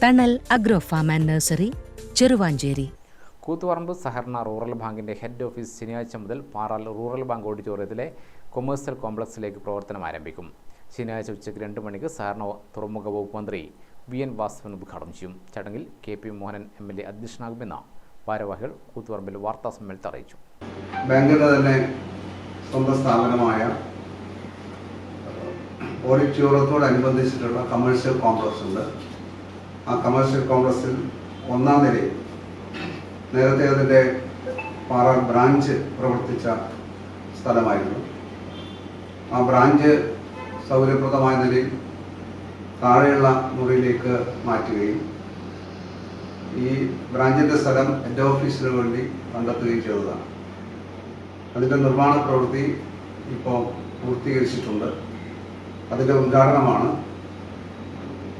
Thanal agro farm and nursery Cheruvancheri. Koothuparamba സഹകരണ rural ബാങ്കിന്റെ head office ശനിയാഴ്ച മുതൽ പാറാൽ റൂറൽ ബാങ്ക് ഓഡിറ്റോറിയത്തിലെ കൊമേഴ്സ്യൽ കോംപ്ലക്സിലേക്ക് പ്രവർത്തനം ആരംഭിക്കും. ശനിയാഴ്ച ഉച്ചയ്ക്ക് രണ്ട് മണിക്ക് സഹകരണ തുറമുഖ വകുപ്പ് മന്ത്രി വി എൻ വാസവൻ ഉദ്ഘാടനം ചെയ്യും. ചടങ്ങിൽ K P Mohanan M L A അധ്യക്ഷനാകുമെന്ന ഭാരവാഹികൾ കൂത്തുപറമ്പിൽ വാർത്താ സമ്മേളനത്തിൽ അറിയിച്ചു. ബാങ്കിന്റെ തന്നെ സ്വന്തം സ്ഥാപനമായ ഓഡിറ്റോറിയത്തോടനുബന്ധിച്ചിട്ടുള്ള കമേഴ്ഷ്യൽ കോംപ്ലക്സ് ഉണ്ട്. ആ കമേഴ്ഷ്യൽ കോംപ്ലക്സിൽ ഒന്നാം നിലയിൽ നേരത്തെ അതിന്റെ പാറ ബ്രാഞ്ച് പ്രവർത്തിച്ച സ്ഥലമായിരുന്നു. ആ ബ്രാഞ്ച് സൗകര്യപ്രദമായ നിലയിൽ താഴെയുള്ള മുറിയിലേക്ക് മാറ്റുകയും ഈ ബ്രാഞ്ചിന്റെ സ്ഥലം ഹെഡ് ഓഫീസിന് വേണ്ടി കണ്ടെത്തുകയും ചെയ്തതാണ്. അതിന്റെ നിർമ്മാണ പ്രവൃത്തി ഇപ്പോൾ പൂർത്തീകരിച്ചിട്ടുണ്ട്. അതിന്റെ ഉദ്ഘാടനമാണ്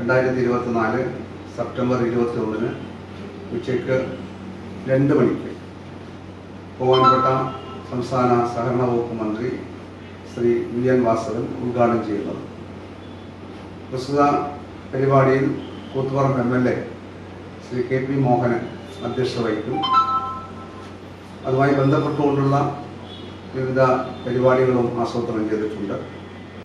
രണ്ടായിരത്തി ഇരുപത്തിനാല് സെപ്റ്റംബർ ഇരുപത്തി ഒന്നിന് ഉച്ചയ്ക്ക് രണ്ട് മണിക്ക് ബഹുമാനപ്പെട്ട സംസ്ഥാന സഹകരണ വകുപ്പ് മന്ത്രി ശ്രീ വി എൻ വാസവൻ ഉദ്ഘാടനം ചെയ്യുന്നത്. പ്രസ്തുത പരിപാടിയിൽ Koothuparamba M L A Shri K P Mohanan അധ്യക്ഷത വഹിക്കും. അതുമായി ബന്ധപ്പെട്ടുകൊണ്ടുള്ള വിവിധ പരിപാടികളും ആസൂത്രണം ചെയ്തിട്ടുണ്ട്.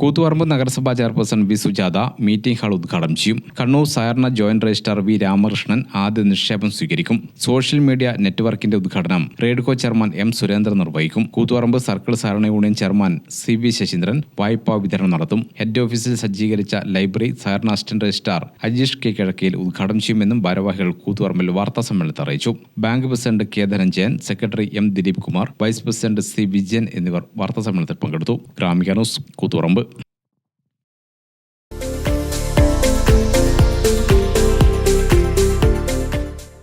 കൂത്തുപറമ്പ് നഗരസഭാ chairperson V Sujatha meeting hall ഉദ്ഘാടനം ചെയ്യും. കണ്ണൂർ സഹകരണ ജോയിന്റ് രജിസ്ട്രാർ വി രാമകൃഷ്ണൻ ആദ്യ നിക്ഷേപം സ്വീകരിക്കും. സോഷ്യൽ മീഡിയ നെറ്റ്വർക്കിന്റെ ഉദ്ഘാടനം റേഡ്കോ ചെയർമാൻ എം സുരേന്ദ്രൻ നിർവഹിക്കും. കൂത്തുപറമ്പ് സർക്കിൾ സഹകരണ union chairman C V Sasheendran വായ്പാ വിതരണം നടത്തും. ഹെഡ് ഓഫീസിൽ സജ്ജീകരിച്ച ലൈബ്രറി സഹകരണ assistant registrar Ajeesh K Kizhakkayil ഉദ്ഘാടനം ചെയ്യുമെന്നും ഭാരവാഹികൾ കൂത്തുപറമ്പിൽ വാർത്താ സമ്മേളനത്തിൽ അറിയിച്ചു. Bank president K Dhananjayan secretary M Dileep Kumar vice president C Vijayan എന്നിവർ വാർത്താ സമ്മേളനത്തിൽ പങ്കെടുത്തു. Gramika news Koothuparamba.